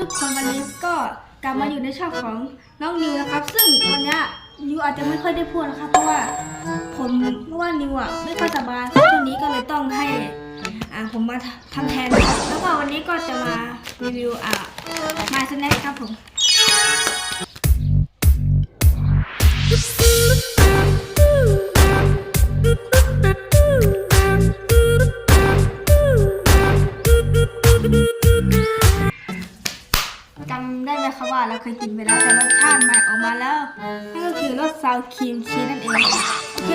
ทุกคนวันนี้ก็กลับมาอยู่ในช่องของน้องนิวนะครับ ซึ่งวันนี้ยนิวอาจจะไม่ค่อยได้พูดนะครับเพราะว่าผมเพราะว่านิวอะไม่ค่อยสบายช่วงนี้ก็เลยต้องให้อ่าผมมาทำแทนแล้วก็วันนี้ก็จะมารีวิวอ่ามาสแน็คครับผม ครับว่าเราเคยกินไปแล้วแต่รสชาติใหม่ออกมาแล้วนั่นก็คือรสซาวครีมชีสนั่นเองโอเค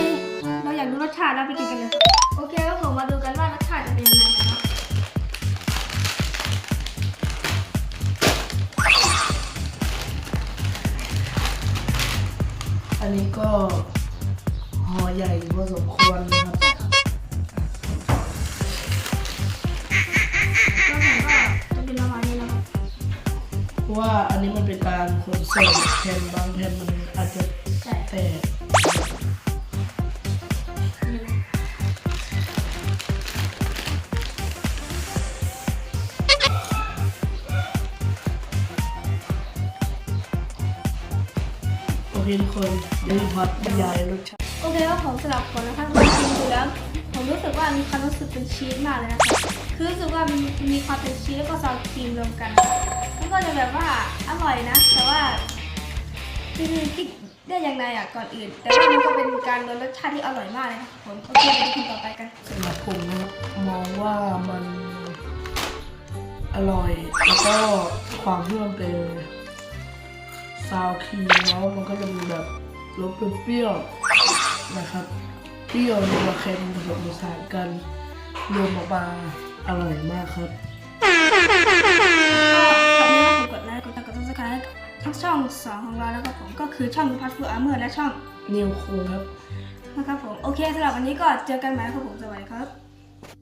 เราอยากรู้รสชาติแล้วไปกินกันเลยโอเคแล้วผมมาดูกันว่ารสชาติจะเป็นยังไงนะครับอันนี้ก็ห่อใหญ่พอสมควรนะครับ ราะว่าอันนี้มันเป็นการขนส่งแผ่นบางแผ่นมันอาจจะใช่แตกโอเคทุกคนเดี๋ยวพัดบรรยายรสชาติโอเคแล้วผมสลับก่อนนะครับลองชิมดูแล้ว ผมรู้สึกว่ามีความรู้สึกเป็นชีสมากเลยนะครับคือรู้สึกว่ามีมีความเป็นชีสแล้วก็ซาวครีมรวมกัน ก็จะแบบว่าอร่อยนะ แต่ว่าคือคิดได้ยังไงอะก่อนอื่น แต่ว่ามันก็เป็นการรสรสชาติที่อร่อยมากเลยนะครับผมโอเคไปกินต่อไปกันสำหรับผมนะครับมองว่ามันอร่อย แล้วก็ความที่มันเป็นซาวครีมแล้วมันก็จะมีแบบรสเปรี้ยวๆนะครับเปรี้ยวนัวเค็มผสมผสานกันรวมออกมาอร่อยมากครับ 2 ของเราแล้วก็ผมก็คือช่องพัทฟูอาร์เมอร์และช่องนิวโคูครับนะครับผม โอเคสำหรับวันนี้ก็เจอกันใหม่ครับผมสวัสดีครับ